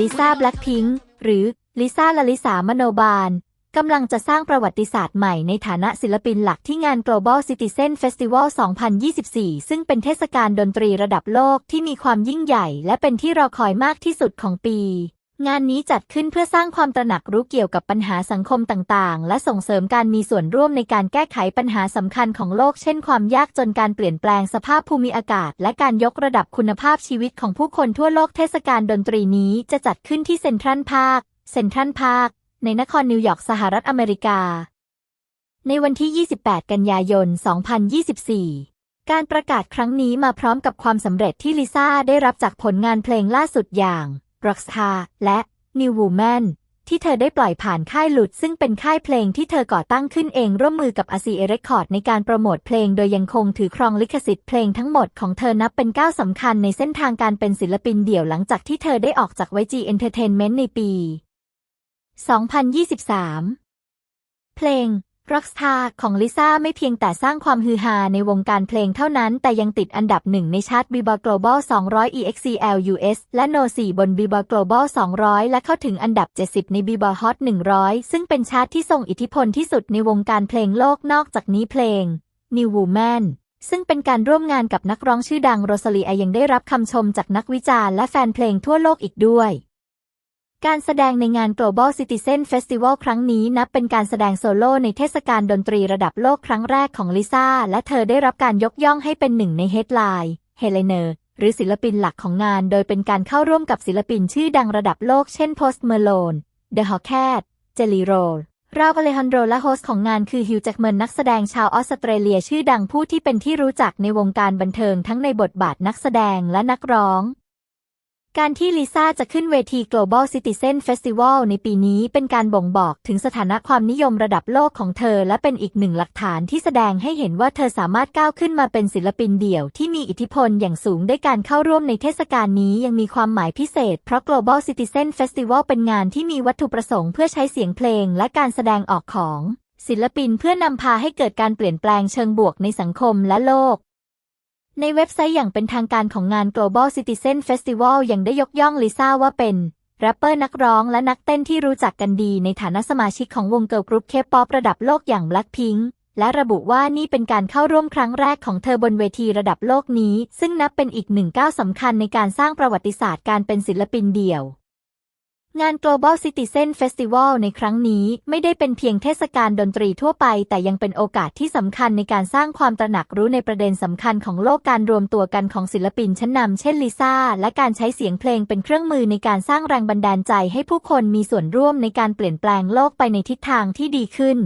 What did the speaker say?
ลิซ่าแบล็คพิงค์หรือลิซ่าลลิสามโนบาลกำลังจะสร้างประวัติศาสตร์ใหม่ในฐานะศิลปินหลักที่งาน Global Citizen Festival 2024 ซึ่งเป็นเทศกาลดนตรีระดับโลกที่มีความยิ่งใหญ่ และเป็นที่รอคอยมากที่สุดของปี งานนี้จัดขึ้นเพื่อสร้างความตระหนักรู้เกี่ยวกับปัญหาสังคมต่างๆ และส่งเสริมการมีส่วนร่วมในการแก้ไขปัญหาสำคัญของโลก เช่นความยากจนการเปลี่ยนแปลงสภาพภูมิอากาศ และการยกระดับคุณภาพชีวิตของผู้คนทั่วโลกเทศกาลดนตรีนี้จะจัดขึ้นที่เซ็นทรัลพาร์คเซ็นทรัลพาร์คในนครนิวยอร์กสหรัฐอเมริกา ในวันที่ 28 กันยายน 2024การประกาศครั้งนี้มาพร้อมกับความสำเร็จที่ลิซ่าได้รับจากผลงานเพลงล่าสุดอย่าง Rockstar และ New Woman ที่เธอได้ปล่อยผ่านค่ายหลุด ซึ่งเป็นค่ายเพลงที่เธอก่อตั้งขึ้นเองร่วมมือกับ RCA Record ในการโปรโมทเพลงโดยยังคงถือครองลิขสิทธิ์เพลงทั้งหมดของเธอนับเป็นก้าวสำคัญในเส้นทางการเป็นศิลปินเดี่ยวหลังจากที่เธอได้ออกจาก YG Entertainment ในปี 2023 เพลง Rockstar ของลิซ่าไม่เพียงแต่สร้างความฮือฮาในวงการเพลงเท่านั้น แต่ยังติดอันดับหนึ่งในชาร์ต Billboard Global 200 EXCL US และ No 4 บน Billboard Global 200 และเข้าถึงอันดับ 70 ใน Billboard Hot 100 ซึ่งเป็นชาร์ตที่ทรงอิทธิพลที่สุดในวงการเพลงโลกนอกจากนี้เพลง New Woman ซึ่งเป็นการร่วมงานกับนักร้องชื่อดังโรซาลีอายังได้รับคำชมจากนักวิจารณ์และแฟนเพลงทั่วโลกอีกด้วย การแสดงในงาน Global Citizen Festival ครั้งนี้นับเป็นการแสดงโซโล่ในเทศกาลดนตรีระดับโลกครั้งแรกของลิซ่า และเธอได้รับการยกย่องให้เป็นหนึ่งในเฮดไลน์เฮเลเนอร์หรือศิลปินหลักของงาน โดยเป็นการเข้าร่วมกับศิลปินชื่อดังระดับโลกเช่น Post Malone The Hawkette Jelly Roll ราวอเลฮันโดและโฮสต์ของงานคือฮิวแจ็คแมนนักแสดงชาวออสเตรเลียชื่อดังผู้ที่เป็นที่รู้จักในวงการบันเทิงทั้งในบทบาทนักแสดงและนักร้อง การที่ลิซ่าจะขึ้นเวที Global Citizen Festival ในปีนี้เป็นการบ่งบอกถึงสถานะความนิยมระดับโลกของเธอ และเป็นอีกหนึ่งหลักฐานที่แสดงให้เห็นว่าเธอสามารถก้าวขึ้นมาเป็นศิลปินเดี่ยวที่มีอิทธิพลอย่างสูงด้วยการเข้าร่วมในเทศกาลนี้ยังมีความหมายพิเศษ เพราะ Global Citizen Festival เป็นงานที่มีวัตถุประสงค์เพื่อใช้เสียงเพลงและการแสดงออกของศิลปินเพื่อนำพาให้เกิดการเปลี่ยนแปลงเชิงบวกในสังคมและโลก ในเว็บไซต์อย่างเป็นทางการของงาน Global Citizen Festival ยังได้ยกย่องลิซ่าว่าเป็นแรปเปอร์นักร้องและนักเต้นที่รู้จักกันดีในฐานะสมาชิกของวงเกิร์ลกรุ๊ปเคป๊อประดับโลกอย่าง Blackpink และระบุว่านี่เป็นการเข้าร่วมครั้งแรกของเธอบนเวทีระดับโลกนี้ ซึ่งนับเป็นอีกหนึ่งก้าวสำคัญในการสร้างประวัติศาสตร์การเป็นศิลปินเดี่ยว งาน Global Citizen Festival ในครั้งนี้ไม่ได้เป็นเพียงเทศกาลดนตรีทั่วไป แต่ยังเป็นโอกาสที่สำคัญในการสร้างความตระหนักรู้ในประเด็นสำคัญของโลกการรวมตัวกันของศิลปินชั้นนำเช่นลิซ่า และการใช้เสียงเพลงเป็นเครื่องมือในการสร้างแรงบันดาลใจให้ผู้คนมีส่วนร่วมในการเปลี่ยนแปลงโลกไปในทิศทางที่ดีขึ้น